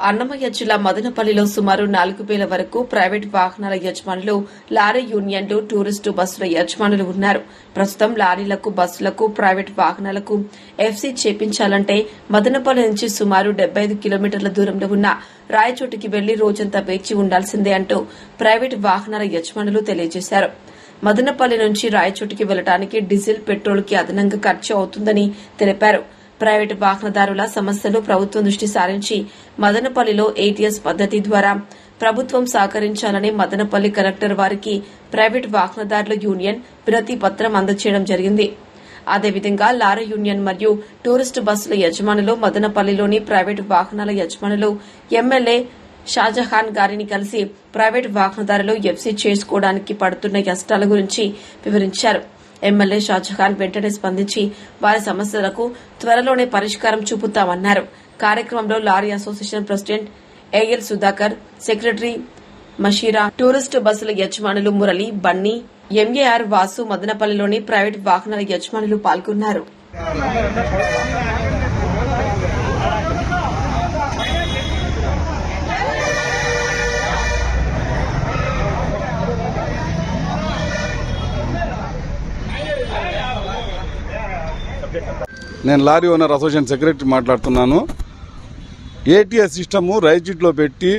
అన్నమయ్య జిల్లా మదనపల్లిలో సుమారు నాలుగు వేల వరకు ప్రైవేట్ వాహనాల యజమానులు లారీ యూనియన్లు టూరిస్టు బస్సుల యజమానులు ఉన్నారు. ప్రస్తుతం లారీలకు బస్సులకు ప్రైవేట్ వాహనాలకు ఎఫ్సీ చేపించాలంటే మదనపల్లి నుంచి సుమారు డెబ్బై ఐదు కిలోమీటర్ల దూరంలో ఉన్న రాయచోటికి వెళ్ళి రోజంతా వేచి ఉండాల్సిందే అంటూ ప్రైవేట్ వాహనాల యజమానులు తెలియజేశారు. మదనపల్లి నుంచి రాయచోటికి వెళ్ళడానికి డీజిల్ పెట్రోల్కి అదనంగా ఖర్చు అవుతుందని తెలిపారు. ప్రైవేటు వాహనదారుల సమస్యలు ప్రభుత్వం దృష్టి సారించి మదనపల్లిలో ఏటీఎస్ పద్దతి ద్వారా ప్రభుత్వం సహకరించాలని మదనపల్లి కలెక్టర్ వారికి ప్రైవేటు వాహనదారుల యూనియన్ వినతి పత్రం అందజేయడం జరిగింది. అదేవిధంగా లారీ యూనియన్ మరియు టూరిస్టు బస్సుల యజమానులు మదనపల్లిలోని ప్రైవేటు వాహనాల యజమానులు ఎమ్మెల్యే షాజహాన్ గారిని కలిసి ప్రైవేటు వాహనదారులు ఎఫ్సీ చేసుకోవడానికి పడుతున్న కష్టాల గురించి వివరించారు. ఎమ్మెల్యే షాజహాన్ వెంటనే స్పందించి వారి సమస్యలకు త్వరలోనే పరిష్కారం చూపుతామన్నారు. కార్యక్రమంలో lorry association president A L Sudhakar secretary Masheera tourist బస్సుల యజమానులు Murali Bunny M A R Vasu మదనపల్లిలోని private వాహనాల యజమానులు పాల్గొన్నారు. నేను లారీ ఓనర్ అసోసియేషన్ సెక్రటరీ మాట్లాడుతున్నాను. ఏటీఎస్ సిస్టము రైజిట్లో పెట్టి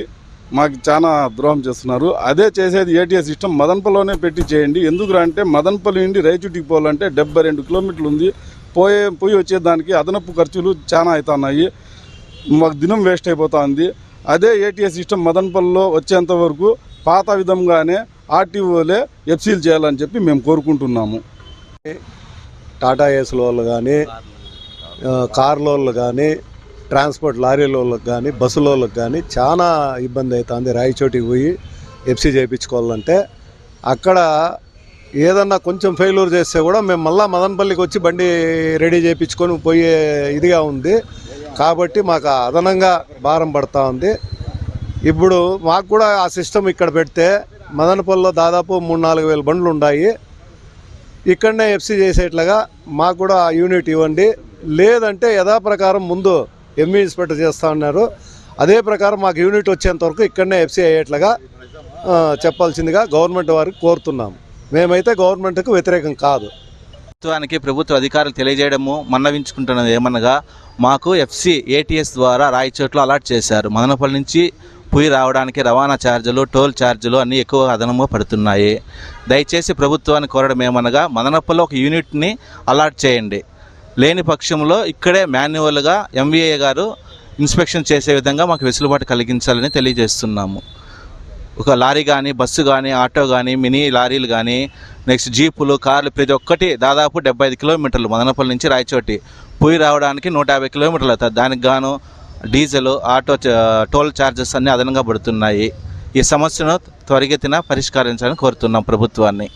మాకు చాలా ద్రోహం చేస్తున్నారు. అదే చేసేది ఏటీఎస్ సిస్టమ్ మదనపల్లిలోనే పెట్టి చేయండి. ఎందుకు అంటే మదనపల్లి నుండి రైచుటికి పోవాలంటే డెబ్బై రెండు కిలోమీటర్లు ఉంది. పోయే పోయి వచ్చేదానికి అదనపు ఖర్చులు చాలా అవుతున్నాయి. మాకు దినం వేస్ట్ అయిపోతుంది. అదే ఏటీఎస్ సిస్టమ్ మదనపల్లిలో వచ్చేంత వరకు పాత విధంగానే ఆర్టీఓలే ఎఫ్సీలు చేయాలని చెప్పి మేము కోరుకుంటున్నాము. టాటా ఏసుల వాళ్ళు కానీ కార్లోళ్ళు కానీ ట్రాన్స్పోర్ట్ లారీల వాళ్ళకి కానీ బస్సులోళ్ళకి కానీ చాలా ఇబ్బంది అవుతుంది రాయచోటికి పోయి ఎఫ్సీ చేయించుకోవాలంటే అక్కడ ఏదన్నా కొంచెం ఫెయిల్యూర్ చేస్తే కూడా మేము మళ్ళీ మదనపల్లికి వచ్చి బండి రెడీ చేయించుకొని పోయే ఇదిగా ఉంది. కాబట్టి మాకు అదనంగా భారం పడతా ఉంది. ఇప్పుడు మాకు కూడా ఆ సిస్టమ్ ఇక్కడ పెడితే మదనపల్లిలో దాదాపు మూడు నాలుగు వేల బండ్లు ఉన్నాయి ఇక్కడనే ఎఫ్సీ చేసేట్లుగా మాకు కూడా ఆ యూనిట్ ఇవ్వండి. లేదంటే యథాప్రకారం ముందు ఎంఈ ఇన్స్పెక్టర్ చేస్తా ఉన్నారు అదే ప్రకారం మాకు యూనిట్ వచ్చేంత వరకు ఇక్కడనే ఎఫ్సీ అయ్యేట్లుగా చెప్పాల్సిందిగా గవర్నమెంట్ వారికి కోరుతున్నాం. మేమైతే గవర్నమెంట్కు వ్యతిరేకం కాదు. ప్రభుత్వానికి ప్రభుత్వ అధికారులు తెలియజేయడము మన్నవించుకుంటున్నది ఏమనగా మాకు ఎఫ్సి ఏటీఎస్ ద్వారా రాయచోట్లో అలాట్ చేశారు. మదనపల్లి నుంచి పుయి రావడానికి రవాణా ఛార్జీలు టోల్ ఛార్జీలు అన్నీ ఎక్కువ అదనంగా పడుతున్నాయి. దయచేసి ప్రభుత్వాన్ని కోరడం ఏమనగా మదనపల్లి ఒక యూనిట్ని అలాట్ చేయండి. లేని పక్షంలో ఇక్కడే మాన్యువల్గా ఎంవీఏ గారు ఇన్స్పెక్షన్ చేసే విధంగా మాకు వెసులుబాటు కలిగించాలని తెలియజేస్తున్నాము. ఒక లారీ కానీ బస్సు కానీ ఆటో కానీ మినీ లారీలు కానీ నెక్స్ట్ జీపులు కార్లు ప్రతి ఒక్కటి దాదాపు డెబ్బై ఐదు కిలోమీటర్లు మదనపల్లి నుంచి రాయచోటి పోయి రావడానికి నూట యాభై కిలోమీటర్లు అవుతుంది దానికి గాను డీజిల్ ఆటో టోల్ ఛార్జెస్ అన్నీ అదనంగా పడుతున్నాయి. ఈ సమస్యను త్వరగతిన పరిష్కరించాలని కోరుతున్నాం ప్రభుత్వాన్ని.